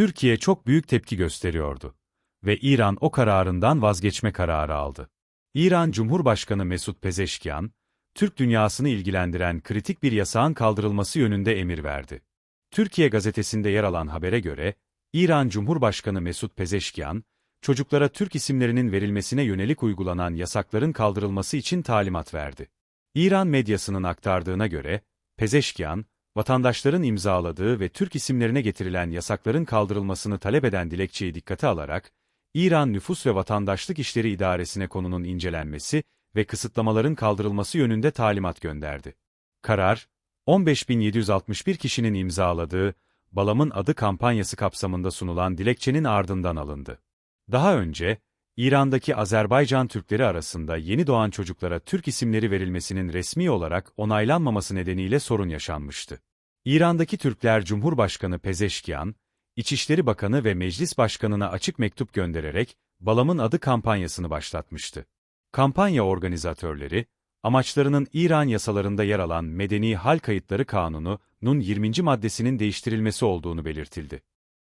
Türkiye çok büyük tepki gösteriyordu ve İran o kararından vazgeçme kararı aldı. İran Cumhurbaşkanı Mesut Pezeşkian, Türk dünyasını ilgilendiren kritik bir yasağın kaldırılması yönünde emir verdi. Türkiye gazetesinde yer alan habere göre, İran Cumhurbaşkanı Mesut Pezeşkian, çocuklara Türk isimlerinin verilmesine yönelik uygulanan yasakların kaldırılması için talimat verdi. İran medyasının aktardığına göre, Pezeşkian, vatandaşların imzaladığı ve Türk isimlerine getirilen yasakların kaldırılmasını talep eden dilekçeyi dikkate alarak, İran Nüfus ve Vatandaşlık İşleri İdaresi'ne konunun incelenmesi ve kısıtlamaların kaldırılması yönünde talimat gönderdi. Karar, 15.761 kişinin imzaladığı Balam'ın adı kampanyası kapsamında sunulan dilekçenin ardından alındı. Daha önce, İran'daki Azerbaycan Türkleri arasında yeni doğan çocuklara Türk isimleri verilmesinin resmi olarak onaylanmaması nedeniyle sorun yaşanmıştı. İran'daki Türkler Cumhurbaşkanı Pezeşkian, İçişleri Bakanı ve Meclis Başkanı'na açık mektup göndererek Balam'ın adı kampanyasını başlatmıştı. Kampanya organizatörleri, amaçlarının İran yasalarında yer alan Medeni Hal Kayıtları Kanunu'nun 20. maddesinin değiştirilmesi olduğunu belirtildi.